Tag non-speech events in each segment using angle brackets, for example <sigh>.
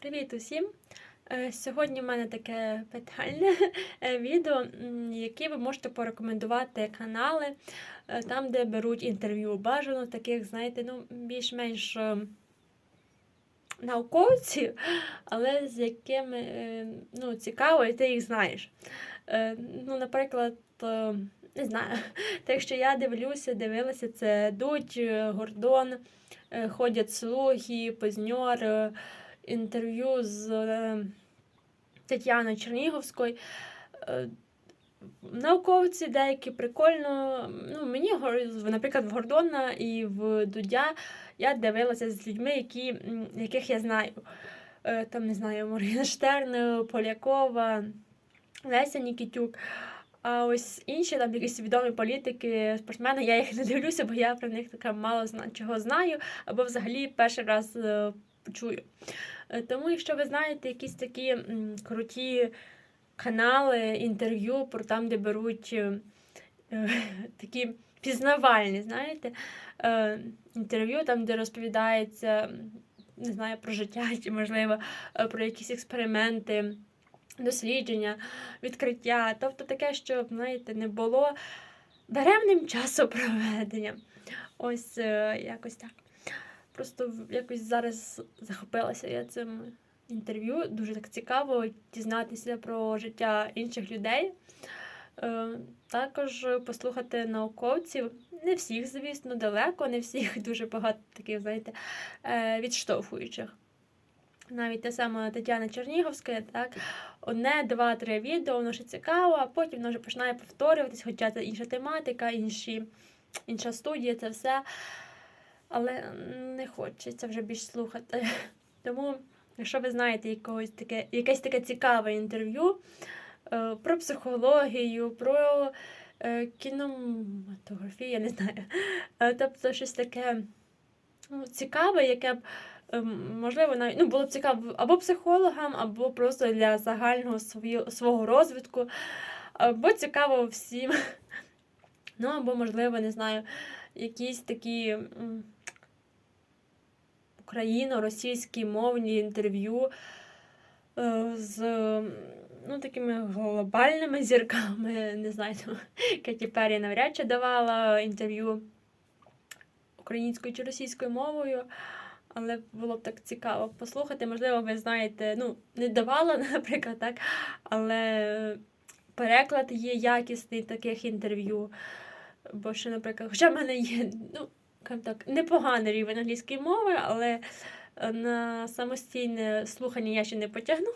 Привіт усім! Е, Сьогодні в мене таке питальне <laughs> е, відео, які ви можете порекомендувати канали, е, там, де беруть інтерв'ю. Бажано таких, знаєте, ну, більш-менш науковців, <laughs> але з якими ну, цікаво, і ти їх знаєш. Ну, наприклад, не знаю, <laughs> так що я дивлюся, дивилася, це Дудь, Гордон, ходять слуги, Позньор, е, інтерв'ю з е, Тетяною Черніговською. Е, Науковці деякі прикольно. Ну, мені, наприклад, в Гордона і в Дудя я дивилася з людьми, які, яких я знаю. Е, Там, не знаю, Моргенштерн, Полякова, Леся Нікітюк. А ось інші там якісь відомі політики, спортсмени, я їх не дивлюся, бо я про них така мало чого знаю, або взагалі перший раз чую. Е, Тому, якщо ви знаєте якісь такі круті канали, інтерв'ю про там, де беруть е, е, такі пізнавальні, знаєте, інтерв'ю, там, де розповідається, не знаю, про життя, чи, можливо, про якісь експерименти, дослідження, відкриття. Тобто таке, щоб, знаєте, не було даремним часопроведенням. Ось якось так. Просто якось зараз захопилася я цим інтерв'ю. Дуже так цікаво дізнатися про життя інших людей. Е, Також послухати науковців. Не всіх, звісно, далеко, не всіх <laughs> дуже багато таких, знаєте, е, відштовхуючих. Навіть те саме Тетяна Черніговська, так, одне, два, три відео, воно ще цікаво, а потім воно вже починає повторюватись, хоча це інша тематика, інші, інша студія, це все. Але не хочеться вже більш слухати. <laughs> Тому, якщо ви знаєте якогось таке, якесь таке цікаве інтерв'ю е, про психологію, про е, кінематографію, я не знаю. Е, тобто щось таке ну, цікаве, яке б, можливо, навіть ну, було б цікаво або психологам, або просто для загального свою, свого розвитку, або цікаво всім. <laughs> Ну, або, можливо, не знаю, якісь такі україно-російські мовні інтерв'ю е, з ну, такими глобальними зірками. Не знаю, Кеті Перрі навряд чи давала інтерв'ю українською чи російською мовою. Але було б так цікаво послухати. Можливо, ви знаєте, ну, не давала, <laughs> наприклад, так, але переклад є якісний таких інтерв'ю. Бо ще, наприклад, хоча в мене є ну, так, непоганий рівень англійської мови, але е, на самостійне слухання я ще не потягну.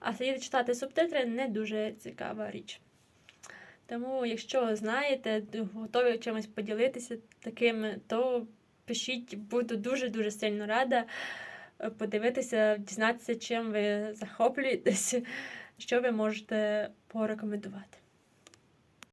А сидіти читати субтитри не дуже цікава річ. Тому, якщо знаєте, готові чимось поділитися такими, то пишіть, буду дуже-дуже сильно рада е, подивитися, дізнатися, чим ви захоплюєтесь, що ви можете порекомендувати.